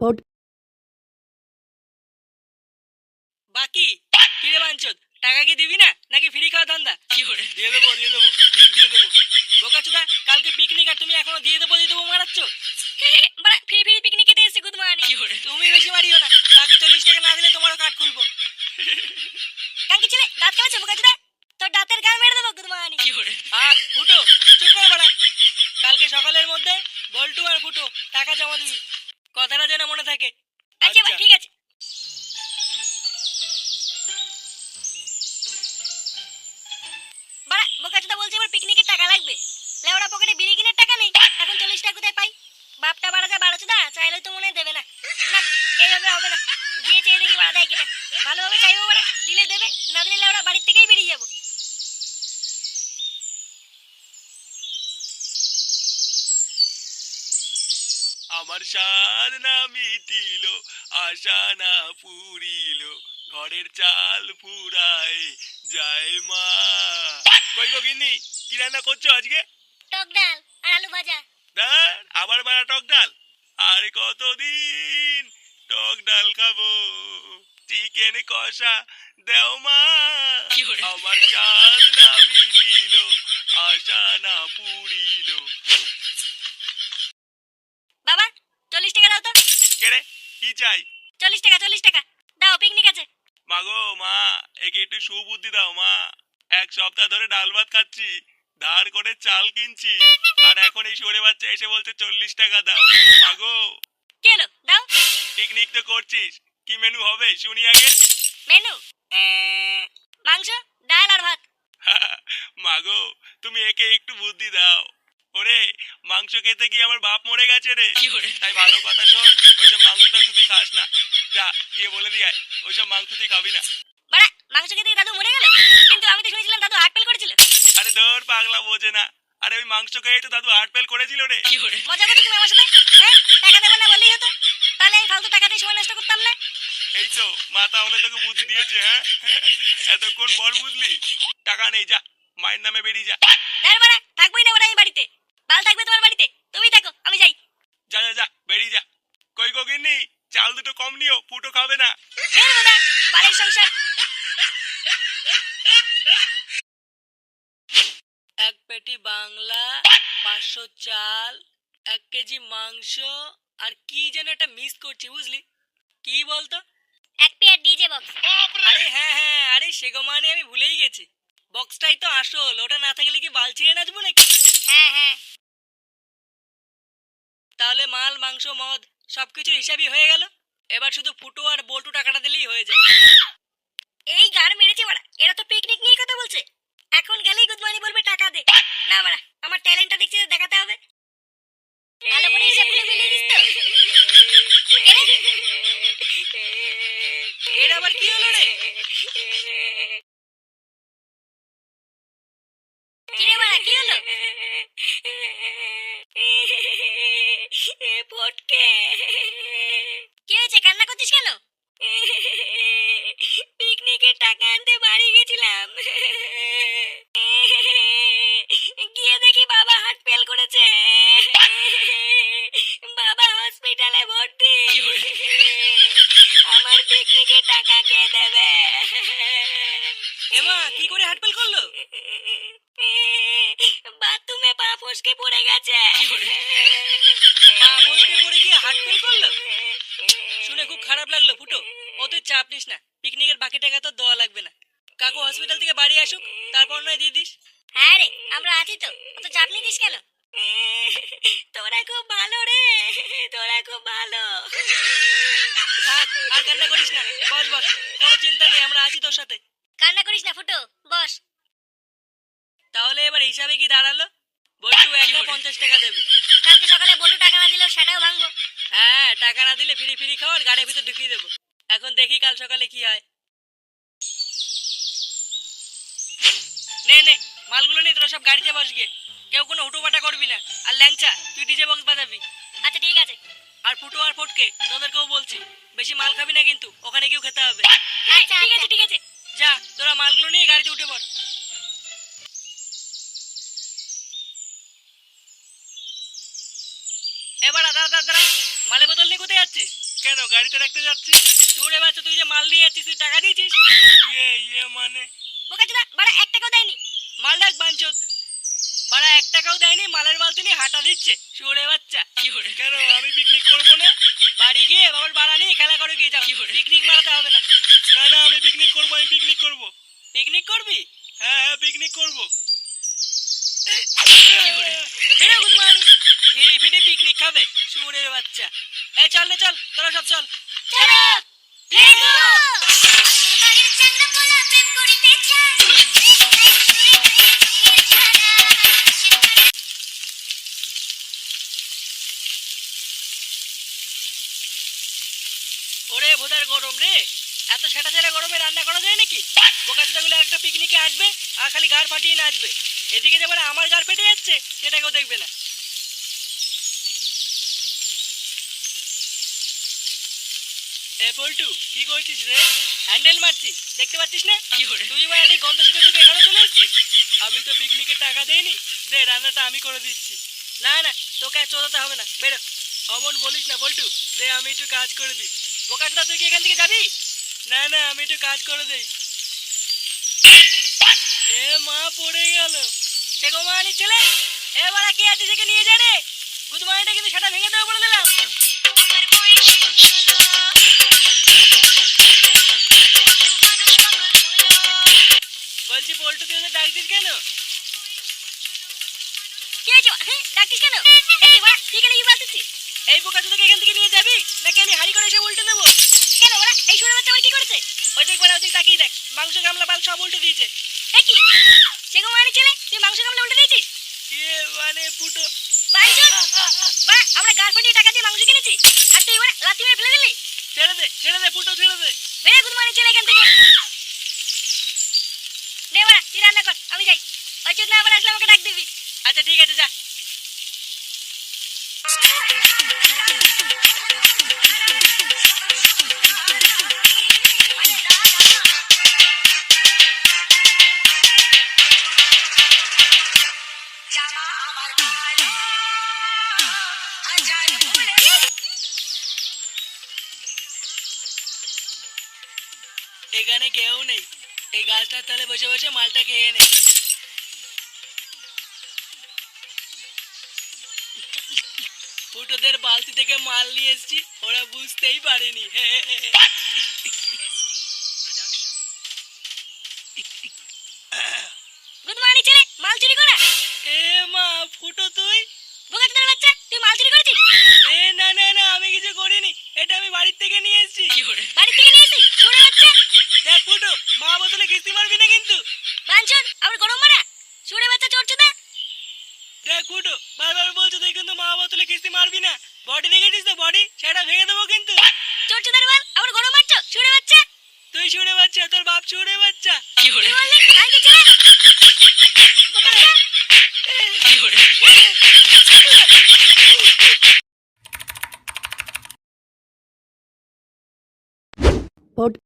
পড বাকি? কিরে বাঞ্চদ টাকা কি দিবি না? নাকি ফ্রি খাওয়া ধান্দা? দিয়ে দেবো দিয়ে দেবো ঠিক দিয়ে দেবো। বোকাচুদা কালকে পিকনিক আর তুমি এখনও দিয়ে দেবো দিয়ে দেবো মারাচ্ছ? বাড়া ফ্রি ফ্রি পিকনিক এসেছি গুড মর্নিং তুমি বেশি মারিও না। বাকি চল্লিশ টাকা না দিলে তোমারও কাঠ খুলবো। কাঙ্কি ছেলে দাঁত কেমন বোকা চুদা তোর দাঁতের গান মেরে দেবো গুড মর্নিং আহ ফুটো চুপ কর বাড়া। কালকে সকালের মধ্যে বল্টু আর ফুটো টাকা জমা দিবি। কথাটা যেন মনে থাকে। আচ্ছা এবার ঠিক আছে। বাড়া বলছে এবার পিকনিকের টাকা লাগবে। লেওড়া পকেটে বিড়ি কিনের টাকা নেই। এখন চল্লিশ টাকা কোথায় পাই? বাপটা বাড়া চাইলে তো মনে দেবে না। না এইভাবে হবে না। গিয়ে চেয়ে দেখি বাড়া দেয় কিনা। ভালোভাবে চাইব বাড়া দিলে দেবে না দিলে লেওড়া বাড়ির থেকেই বেরিয়ে যাব আমার সাদ না মিটিল আশা না পুরিল ঘরের চাল ফুরায় যায় মা। কই গো গিন্নি কি রান্না করছ আজকে? টক ডাল আর আলু ভাজা। ডাল আবার বাড়া টক ডাল? আর কতদিন টক ডাল খাব? চিকেন কষা দেও মা। আমার চাঁদ না মিটিল আশা না পুরিল বাবা চল্লিশ টাকা দাও তো কেরে কি চাই? চল্লিশ টাকা চল্লিশ টাকা। দাও পিকনিক আছে। মাগো মা একে একটু সুবুদ্ধি দাও মা। এক সপ্তাহ ধরে ডাল ভাত খাচ্ছি ধার করে চাল কিনছি আর এখন এই সরে বাচ্চা এসে বলছে চল্লিশ টাকা দাও। মাগো কি হলো? দাও। পিকনিক তো করছিস কি মেনু হবে? শুনি আগে। মেনু মাংস ডাল আর ভাত। মাগো তুমি একে একটু বুদ্ধি দাও। ওরে মাংস খেতে গিয়ে আমার বাপ মরে গেছে রে। তাই ভালো কথা শোন ওইসব মাংস টাংস তুই খাস না। যা গিয়ে বলে দিয়ে আয় ওইসব মাংস তুই খাবি না। বাড়া মাংস খেতে দাদু মরে গেল? কিন্তু আমি তো শুনেছিলাম দাদু হার্ট ফেল করেছিল। আরে ধর পাগলা বোঝে না। আরে ওই মাংস খেয়ে তো দাদু হার্ট ফেল করেছিল রে। মজা করছ তুমি আমার সাথে? হ্যাঁ টাকা দেবে না বললেই হতো। তাহলে আমি ফালতু টাকাতে সময় নষ্ট করতাম না? এই তো মাথা হলে তোকে বুদ্ধি দিয়েছে হ্যাঁ? এতক্ষণ পর বুঝলি। টাকা নেই যা মায়ের নামে বেরিয়ে যা। থাকবোই না ওরা এই বাড়িতে। বাল থাকবে তোমার বাড়িতে। তুমি থাকো আমি যাই। যা যা যা বেরিয়ে যা। কই চাল দুটো কম নিও ফুটো খাবে না। বাড়ির সংসার। এক পেটি বাংলা পাঁচশো চাল এক কেজি মাংস আর কি যেন একটা মিস করছি বুঝলি? কি বলতো? এক পেয়ার ডিজে বক্স আরে হ্যাঁ হ্যাঁ আরে সেগো মানে আমি ভুলেই গেছি। বক্সটাই তো আসল ওটা না থাকলে কি বাল ছিঁড়ে নাচবো নাকি? হ্যাঁ হ্যাঁ। তাহলে মাল মাংস মদ সবকিছুর হিসাবই হয়ে গেল। এবার শুধু ফুটো আর বল্টু টাকাটা দিলেই হয়ে যায়। এই গান মেরেছে বাড়া এরা তো পিকনিক নিয়ে কথা বলছে। এখন গেলেই গুড মর্নিং বলবে টাকা দে। না বাড়া আমার ট্যালেন্টটা দেখছি তো দেখাতে হবে। ভালো করে হিসাবগুলো মিলিয়ে দিস তো। এর আবার কি হলো রে? ফটকে কি হয়েছে? কান্না করছিস কেন? পিকনিকের টাকা আনতে বাড়ি গেছিলাম। গিয়ে দেখি বাবা হার্ট ফেল করেছে। বাবা হসপিটালে ভর্তি। আমার পিকনিকের টাকা কে দেবে? এমা কি করে হাটপেল করল? পড়ে গেছে। পা ফসকে পড়ে গিয়ে হার্টফেল করল? শুনে খুব খারাপ লাগল ফুটো। তুই চাপ নিস না। পিকনিকের বাকি টাকা তো দেওয়া লাগবে না। কাকু হসপিটাল থেকে বাড়ি আসুক তারপর নয় দিয়ে দিস। হ্যাঁ রে আমরা আছি তো। অত চাপ নিতিস কেন? তোরা খুব ভালো রে তোরা খুব ভালো। থাক আর কান্না করিস না। বস বস। কোনো চিন্তা নেই আমরা আছি তোর সাথে। কান্না করিস না ফুটো। বস। তাহলে এবার হিসাবে কি দাঁড়াল? বল্টু একা পঞ্চাশ টাকা দেবে। কালকে সকালে বলু টাকা না দিলেও সেটাও ভাঙবো। হ্যাঁ টাকা না দিলে ফ্রি ফ্রি খাওয়ার গাড়ির ভিতর ঢুকিয়ে দেবো। এখন দেখি কাল সকালে কি হয়। নে নে মালগুলো নিয়ে তোরা সব গাড়িতে বস গিয়ে। কেউ কোনো হুটোপাটা করবি না। আর ল্যাংচা তুই ডিজে বক্স বাজাবি। আচ্ছা ঠিক আছে। আর ফুটো আর ফটকে তোদেরকেও বলছি বেশি মাল খাবি না কিন্তু ওখানে গিয়েও খেতে হবে। আচ্ছা ঠিক আছে ঠিক আছে। যা তোরা মালগুলো নিয়ে গাড়িতে উঠে পড়। এবার দাঁড়া দাঁড়া দাঁড়া। মালের বোতল নিয়ে কোথায় যাচ্ছিস? কেন গাড়িতে রাখতে যাচ্ছি তোরে বাচ্চা তুই যে মাল দিয়ে যাচ্ছিস তুই টাকা দিয়েছিস? ইয়ে ইয়ে মানে? বাড়া এক টাকাও দেয়নি। মাল ডাক বাঞ্চোদ। বাড়া এক টাকাও দেয়নি মালের বালতি নিয়ে হাঁটা দিচ্ছে শুয়োরে বাচ্চা। কেন আমি পিকনিক করব না? বাড়ি গিয়ে বাবার বাড়া নিয়ে খেলা করে গিয়ে যাও। পিকনিক মারাতে হবে না। না না আমি পিকনিক করব আমি পিকনিক করব। পিকনিক করবি? হ্যাঁ হ্যাঁ পিকনিক করব। গুদমানি ফিরে পিকনিক খাবে? শুয়োরের বাচ্চা। এই চল চল। তোরা সব চল। ওরে ভোদার গরম রে। এত সেটা ছেড়ে গরমে রান্না করা যায় নাকি? বোকা একটা পিকনিকে আসবে আর খালি গাড় ফাটিয়ে নাচবে। এদিকে যে আমার গাড় ফেটে যাচ্ছে সেটা কেউ দেখবে না। এ পল্টু কি করছিস রে? হ্যান্ডেল দেখতে পাচ্ছিস না? তুই এটি গন্ধ থেকে এখানে চলে এসছিস? আমি তো পিকনিকে টাকা দেইনি। দে রান্নাটা আমি করে দিচ্ছি। না না তোকে আর চোদাতে হবে না। বেরো। অমন বলিস না বল্টু। দে আমি একটু কাজ করে দিই। বোকাচোদা তুই কি এখান থেকে যাবি? না না আমি একটু কাজ করে দেই। এ মা পড়ে গেল। সে গোমানি ছেলে এবার কে আছে সেকে নিয়ে যা রে? গুদমানিটা কিন্তু সেটা ভেঙে দেবো বলে দিলাম। আমার বয়স ষোলো মানুষ পাগল হলো বলছি পল্টু তুই ডাকছিস কেন? কি হয়েছে হ্যাঁ ডাকছিস কেন? এই ওরা তুই কেন কি বলতেছিস এই বোকাচোদাকে এখান থেকে নিয়ে যাবি? নাকি আমি হাড়ি করে এসে উল্টে দেবো? কেন ওরা এই শুনে বাচ্চা আবার কি করেছে? ওই দেখ বলে ওদিক তাকিয়ে দেখ। মাংস গামলা বাল সব উল্টে দিয়েছে। কি? সে গো মারি ছেলে তুই মাংস কামলা উল্টে দিয়েছিস? ইয়ে মানে ফুটো। বাইজুত বা আমরা গার ফাটিয়ে টাকা দিয়ে মাংস কিনেছি। আর তুই ওরা লাথি মেরে ফেলে দিলি? ছেড়ে দে ছেড়ে দে ফুটো ছেড়ে দে। বেরে গুড মর্নিং ছেলে এখান থেকে। নে ওরা তুই রান্না কর আমি যাই। ওই না আবার আসলে আমাকে ডাক দিবি। আচ্ছা ঠিক আছে যা। এখানে কেউ নেই। এই গাছটার তলে বসে বসে মালটা খেয়ে নেই। ফুটোদের বালতি থেকে মাল নিয়ে এসেছি ওরা বুঝতেই পারেনি। গুড মর্নিং ছেলে মাল চুরি করা? এ মা ফুটো তুই? বোকা বাচ্চা তুই মাল চুরি করেছিস? छोड़े बच्चा तोर बाप छोड़े बच्चा पॉड